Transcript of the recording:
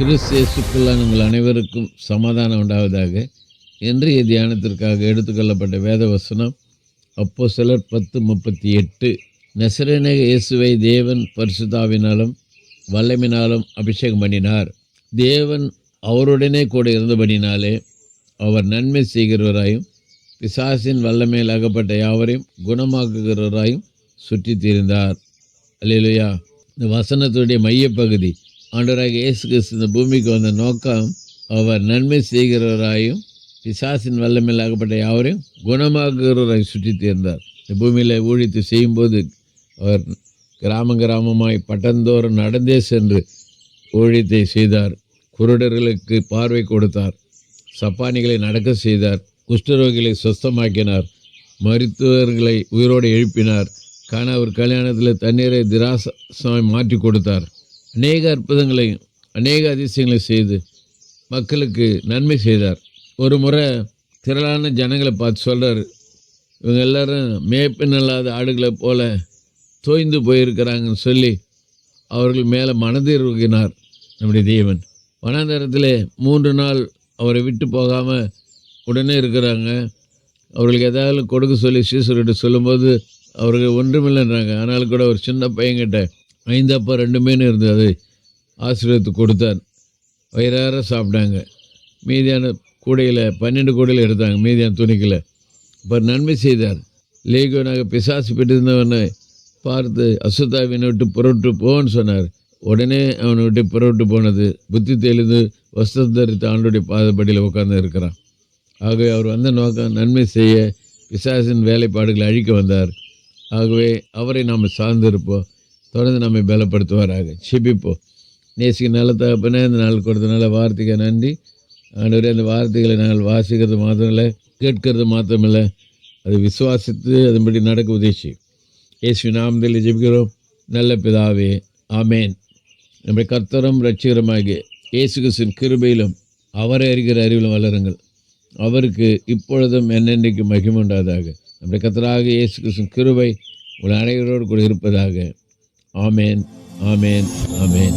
கிறிஸ்தேசுக்குள்ளான உங்கள் அனைவருக்கும் சமாதானம் உண்டாவதாக. இன்றைய தியானத்திற்காக எடுத்துக்கொள்ளப்பட்ட வேத வசனம் அப்போ சிலர் பத்து முப்பத்தி எட்டு. நெசரேனக இயேசுவை தேவன் பரிசுதாவினாலும் வல்லமினாலும் அபிஷேகம் பண்ணினார். தேவன் அவருடனே கூட இருந்தபடினாலே அவர் நன்மை செய்கிறவராயும் பிசாசின் வல்லமையில் அகப்பட்ட யாவரையும் குணமாக்குகிறவராயும் சுற்றி தீர்ந்தார். அல்லையா இந்த வசனத்துடைய மையப்பகுதி ஆண்டவராக இயேசு கிறிஸ்து இந்த பூமிக்கு வந்த நோக்கம் அவர் நன்மை செய்கிறவராயும் பிசாசின் வல்லமையில் ஆகப்பட்ட யாவரையும் குணமாக்குகிறவராய் சுற்றி தேர்ந்தார் இந்த பூமியில் ஊழித்து செய்யும்போது அவர் கிராம கிராமமாய் பட்டந்தோறும் நடந்தே சென்று ஊழியத்தை செய்தார். குருடர்களுக்கு பார்வை கொடுத்தார். சப்பானிகளை நடக்க செய்தார். குஷ்டரோகிகளை சுஸ்தமாக்கினார். மருத்துவர்களை உயிரோடு எழுப்பினார். கணவர் கல்யாணத்தில் தண்ணீரை திராசமாய் மாற்றி கொடுத்தார். அநேக அற்புதங்களையும் அநேக அதிசயங்களையும் செய்து மக்களுக்கு நன்மை செய்தார். ஒரு முறை திரளான ஜனங்களை பார்த்து சொல்கிறார் இவங்க எல்லாரும் மேய்ப்பின் இல்லாத ஆடுகளை போல தோய்ந்து போயிருக்கிறாங்கன்னு சொல்லி அவர்கள் மேலே மனதிருகினார் நம்முடைய தேவன். வனாந்தரத்தில் மூன்று நாள் அவரை விட்டு போகாமல் உடனே இருக்கிறாங்க. அவர்களுக்கு ஏதாவது கொடுக்க சொல்லி சீசர்கிட்ட சொல்லும்போது அவர்கள் ஒன்றுமில்லைன்றாங்க. ஆனாலும் கூட ஒரு சின்ன பையன்கிட்ட ஐந்தப்பா ரெண்டு மீன் இருந்தது. அதை கொடுத்தார். வயிறார சாப்பிட்டாங்க. மீதியான கூடையில் பன்னெண்டு கூடையில் எடுத்தாங்க. மீதியான துணிக்கில் இப்போ நன்மை செய்தார். லேகியோனாக பிசாசு பெற்றிருந்தவனை பார்த்து அசுத்தாவினை விட்டு புறவிட்டு போன்னு சொன்னார். உடனே அவனை விட்டு புறவிட்டு போனது. புத்தி தெளிந்து வஸ்திரம் தரித்து ஆண்டுடைய பாதப்படியில் உட்கார்ந்து இருக்கிறான். ஆகவே அவர் வந்த நோக்கம் நன்மை செய்ய பிசாசின் வேலைப்பாடுகளை அழிக்க வந்தார். ஆகவே அவரை நாம் சார்ந்திருப்போம். தொடர்ந்து நம்மை பலப்படுத்துவாராக. செபிப்போம் நேசிக்கு நல்ல தகப்பனே இந்த நாள் கொடுத்தனால வார்த்தைக்கு நன்றி. ஆண்டவரே அந்த வார்த்தைகளை நாங்கள் வாசிக்கிறது மாத்திரமில்லை கேட்கறது மாத்திரமில்லை. அதை விசுவாசித்து அதன்படி நடக்க உதவி இயேசு நாமத்தில் ஜெபிக்கிறோம். நல்ல பிதாவே ஆமேன். நம்முடைய கர்த்தரும் ரட்சிகரமாகிய இயேசு கிருஷ்ணன் கிருபையிலும் அவரை அறிகிற அறிவிலும் வளருங்கள். அவருக்கு இப்பொழுதும் என்னென்னைக்கு மகிமுண்டாதாக நம்முடைய கர்த்தராக இயேசு கிருஷ்ணன் கிருபை உங்கள் அனைவரோடு கூட இருப்பதாக ஆமேன் ஆமேன் ஆமேன்